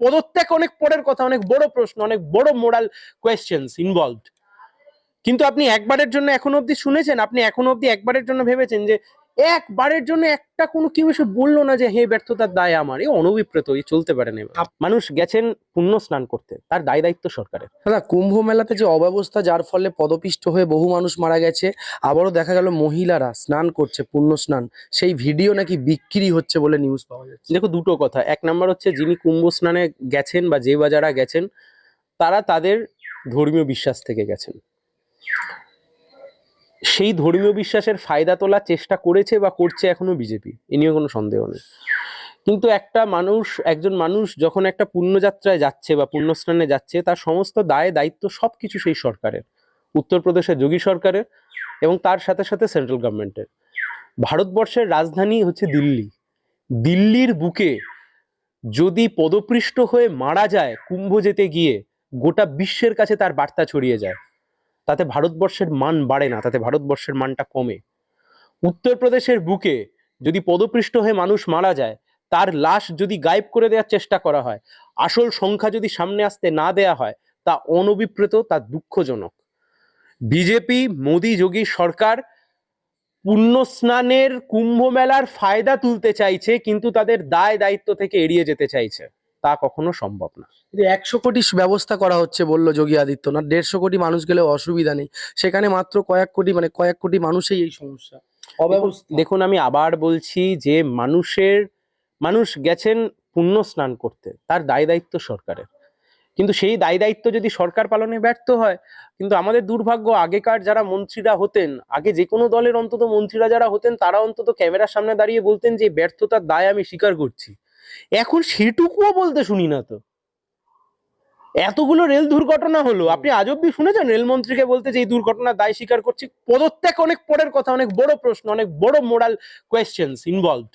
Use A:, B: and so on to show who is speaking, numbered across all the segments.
A: পদত্যাগ অনেক পরের কথা, অনেক বড় প্রশ্ন, অনেক বড় মোরাল কোয়েশ্চেন্স ইনভলভড কিন্তু আপনি একবারের জন্য এখনও অবধি শুনেছেন, আপনি এখনও অবধি একবারের জন্য ভেবেছেন যে একবারের জন্য একটা কোনো কেউ এসে বলল না যে হে ব্যর্থতার দায় আমার। এই অনভিপ্রেত এই চলতে পারে না মানুষ গেছেন পুণ্য স্নান করতে তার দায় দায়িত্ব সরকারের।
B: দাদা কুম্ভ মেলাতে যে অব্যবস্থা যার ফলে পদপিষ্ট হয়ে বহু মানুষ মারা গেছে আবারও দেখা গেল মহিলারা স্নান করছে পুণ্য স্নান। সেই ভিডিও নাকি বিক্রি হচ্ছে বলে নিউজ পাওয়া যাচ্ছে।
A: দেখো দুটো কথা। এক নাম্বার হচ্ছে যিনি কুম্ভ স্নানে গেছেন বা যে বা যারা গেছেন তারা তাদের ধর্মীয় বিশ্বাস থেকে গেছেন। সেই ধর্মীয় বিশ্বাসের ফায়দা তোলার চেষ্টা করেছে বা করছে এখনও বিজেপি এ নিয়ে কোনো সন্দেহ নেই। কিন্তু একটা মানুষ, একজন মানুষ যখন একটা পুণ্যযাত্রায় যাচ্ছে বা পুণ্যস্নানে যাচ্ছে, তার সমস্ত দায়, দায়িত্ব সব কিছু সেই সরকারের। উত্তরপ্রদেশের যোগী সরকারের এবং তার সাথে সাথে সেন্ট্রাল গভর্নমেন্টের। ভারতবর্ষের রাজধানী হচ্ছে দিল্লি। দিল্লির বুকে যদি পদপৃষ্ট হয়ে মারা যায়, কুম্ভ যেতে গিয়ে গোটা বিশ্বের কাছে তার বার্তা ছড়িয়ে যায়। তাতে ভারতবর্ষের মান বাড়ে না, তাতে ভারতবর্ষের মানটা কমে। উত্তরপ্রদেশের বুকে যদি পদপৃষ্ট হয়ে মানুষ মারা যায়, তার লাশ যদি গায়েব করে দেওয়ার চেষ্টা করা হয়, আসল সংখ্যা যদি সামনে আসতে না দেয়া হয়, তা অনবিপ্রেত তা দুঃখজনক। বিজেপি, মোদী, যোগী সরকার পুণ্য স্নানের কুম্ভ মেলার ফায়দা তুলতে চাইছে, কিন্তু তাদের দায় দায়িত্ব থেকে এড়িয়ে যেতে চাইছে। তা কখনো সম্ভব না।
B: কিন্তু একশো কোটি ব্যবস্থা করা হচ্ছে বলল যোগী আদিত্যনাথ। দেড়শো কোটি মানুষ গেলেও অসুবিধা নেই। সেখানে মাত্র কয়েক কোটি মানে কয়েক কোটি মানুষই এই সমস্যা। অব্যবস্থা।
A: দেখুন আমি আবার বলছি যে মানুষের মানুষ গেছেন পুণ্য স্নান করতে তার দায় দায়িত্ব সরকারের। কিন্তু সেই দায় দায়িত্ব যদি সরকার পালনে ব্যর্থ হয় কিন্তু আমাদের দুর্ভাগ্য আগেকার যারা মন্ত্রীরা হতেন আগে যে কোনো দলের অন্তত মন্ত্রীরা যারা হতেন তারা অন্তত ক্যামেরার সামনে দাঁড়িয়ে বলতেন যে ব্যর্থতার দায় আমি স্বীকার করছি। এখন সেটুকুও বলতে শুনি না তো। এতগুলো রেল দুর্ঘটনা হলো। আপনি আজ অব্দি শুনেছেন? রেলমন্ত্রীকে বলতে যে এই দুর্ঘটনার দায় স্বীকার করছি। পদত্যাগ অনেক পরের কথা অনেক বড় প্রশ্ন অনেক বড় মোরাল কোয়েশ্চেন্স ইনভলভড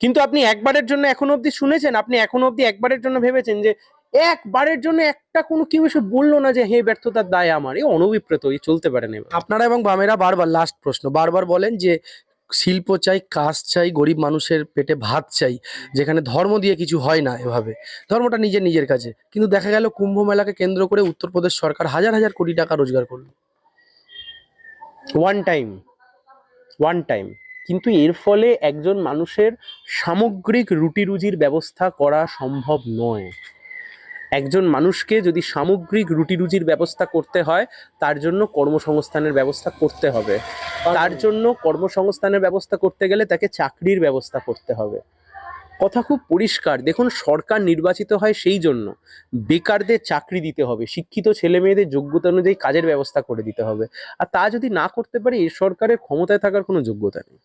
A: কিন্তু আপনি একবারের জন্য এখনও অবধি শুনেছেন? আপনি এখনও অবধি একবারের জন্য ভেবেছেন যে একবারের জন্য একটা কোনো কেউ এসে বলল না যে হে ব্যর্থতার দায় আমার। এই অনভিপ্রেত এই চলতে পারে না
B: আপনারা এবং বামেরা বারবার লাস্ট প্রশ্ন বারবার বলেন যে শিল্প চাই কাজ চাই গরিব মানুষের পেটে ভাত চাই যেখানে ধর্ম দিয়ে কিছু হয় না এভাবে। ধর্মটা নিজের নিজের কাছে কিন্তু দেখা গেল কুম্ভ মেলাকে কেন্দ্র করে উত্তরপ্রদেশ সরকার হাজার হাজার কোটি টাকা রোজগার করল।
A: ওয়ান টাইম ওয়ান টাইম কিন্তু এর ফলে একজন মানুষের সামগ্রিক রুটি রুজির ব্যবস্থা করা সম্ভব নয়। একজন মানুষকে যদি সামগ্রিক রুটি রুজির ব্যবস্থা করতে হয়, তার জন্য কর্মসংস্থানের ব্যবস্থা করতে হবে। তার জন্য কর্মসংস্থানের ব্যবস্থা করতে গেলে তাকে চাকরির ব্যবস্থা করতে হবে। কথা খুব পরিষ্কার। দেখুন, সরকার নির্বাচিত হয় সেই জন্য। বেকারদের চাকরি দিতে হবে। শিক্ষিত ছেলে মেয়েদের যোগ্যতা অনুযায়ী কাজের ব্যবস্থা করে দিতে হবে। আর তা যদি না করতে পারে এই সরকারের ক্ষমতায় থাকার কোনো যোগ্যতা নেই।